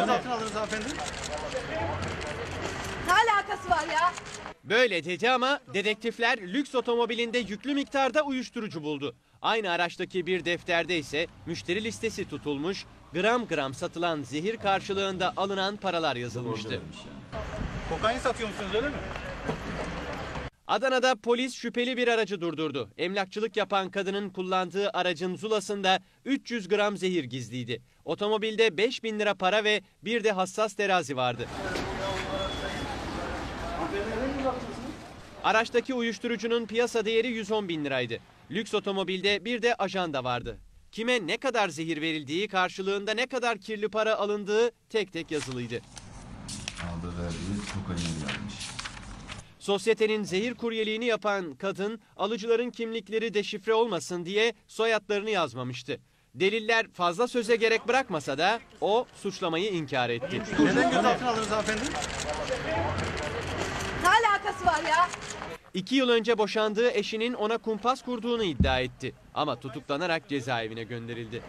gözaltına alırız hanımefendi? Ne alakası var ya? Böyle dedi ama dedektifler lüks otomobilinde yüklü miktarda uyuşturucu buldu. Aynı araçtaki bir defterde ise müşteri listesi tutulmuş, gram gram satılan zehir karşılığında alınan paralar yazılmıştı. Kokain satıyor musunuz öyle mi? Adana'da polis şüpheli bir aracı durdurdu. Emlakçılık yapan kadının kullandığı aracın zulasında 300 gram zehir gizliydi. Otomobilde 5000 lira para ve bir de hassas terazi vardı. Araçtaki uyuşturucunun piyasa değeri 110 bin liraydı. Lüks otomobilde bir de ajanda vardı. Kime ne kadar zehir verildiği karşılığında ne kadar kirli para alındığı tek tek yazılıydı. Aldığı verdiği gelmiş. Sosyetenin zehir kuryeliğini yapan kadın alıcıların kimlikleri deşifre olmasın diye soyadlarını yazmamıştı. Deliller fazla söze gerek bırakmasa da o suçlamayı inkar etti. Neden gözaltına alırız hanımefendi? Ne alakası var ya? İki yıl önce boşandığı eşinin ona kumpas kurduğunu iddia etti. Ama tutuklanarak cezaevine gönderildi.